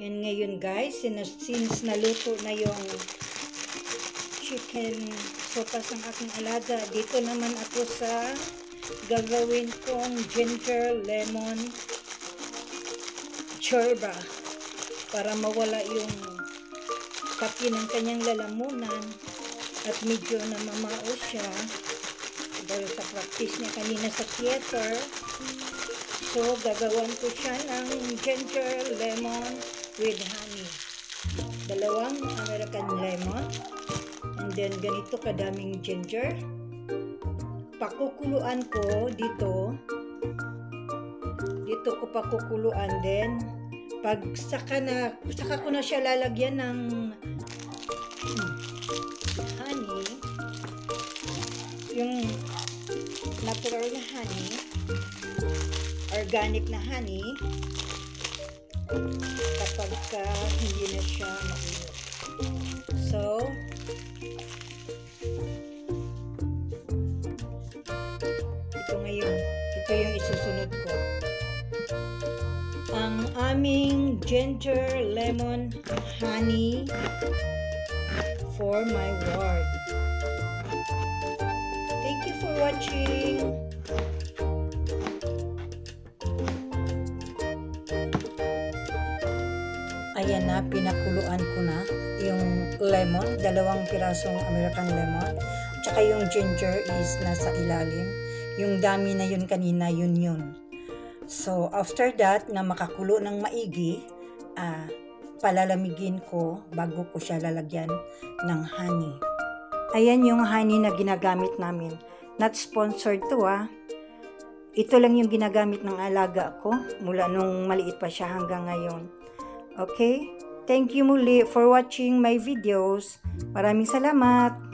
Yan ngayon guys, since, naluto na yung chicken sopas ng aking alaga, dito naman ako sa gagawin kong ginger lemon chorba para mawala yung kapi ng kanyang lalamunan at medyo namamao siya dahil sa practice niya kanina sa theater. So, gagawan ko siya ng ginger lemon with honey. Dalawang American lemon. And then, ganito kadaming ginger. Pakukuluan ko dito. Dito ko pakukuluan din. Pag saka na, saka ko na siya lalagyan ng hmm, honey. Yung natural na honey organic na honey So, ito ngayon. Ito yung isusunod ko. Ang aming ginger lemon honey for my ward. Thank you for watching. Ayan na, pinakuluan ko na yung lemon, dalawang pirasong American lemon. Tsaka yung ginger is nasa ilalim. Yung dami na yun kanina, yun yun. So, after that, na makakulo ng maigi, ah, palalamigin ko bago ko siya lalagyan ng honey. Ayan yung honey na ginagamit namin. Not sponsored to ah. Ito lang yung ginagamit ng alaga ko mula nung maliit pa siya hanggang ngayon. Okay? Thank you muli for watching my videos. Maraming salamat!